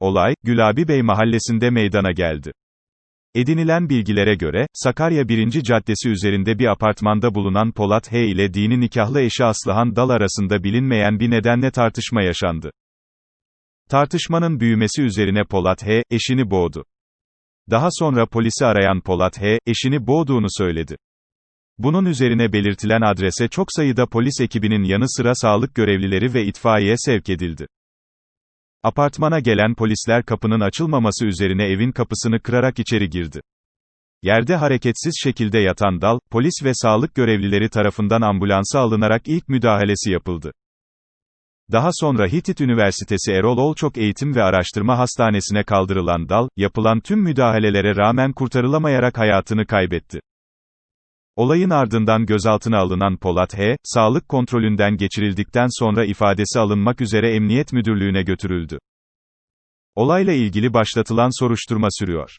Olay, Gülabi Bey mahallesinde meydana geldi. Edinilen bilgilere göre, Sakarya 1. Caddesi üzerinde bir apartmanda bulunan Polat H. ile dini nikahlı eşi Aslıhan Dal arasında bilinmeyen bir nedenle tartışma yaşandı. Tartışmanın büyümesi üzerine Polat H. eşini boğdu. Daha sonra polisi arayan Polat H. eşini boğduğunu söyledi. Bunun üzerine belirtilen adrese çok sayıda polis ekibinin yanı sıra sağlık görevlileri ve itfaiye sevk edildi. Apartmana gelen polisler kapının açılmaması üzerine evin kapısını kırarak içeri girdi. Yerde hareketsiz şekilde yatan dal, polis ve sağlık görevlileri tarafından ambulansa alınarak ilk müdahalesi yapıldı. Daha sonra Hitit Üniversitesi Erol Olçok Eğitim ve Araştırma Hastanesi'ne kaldırılan dal, yapılan tüm müdahalelere rağmen kurtarılamayarak hayatını kaybetti. Olayın ardından gözaltına alınan Polat H., sağlık kontrolünden geçirildikten sonra ifadesi alınmak üzere Emniyet Müdürlüğü'ne götürüldü. Olayla ilgili başlatılan soruşturma sürüyor.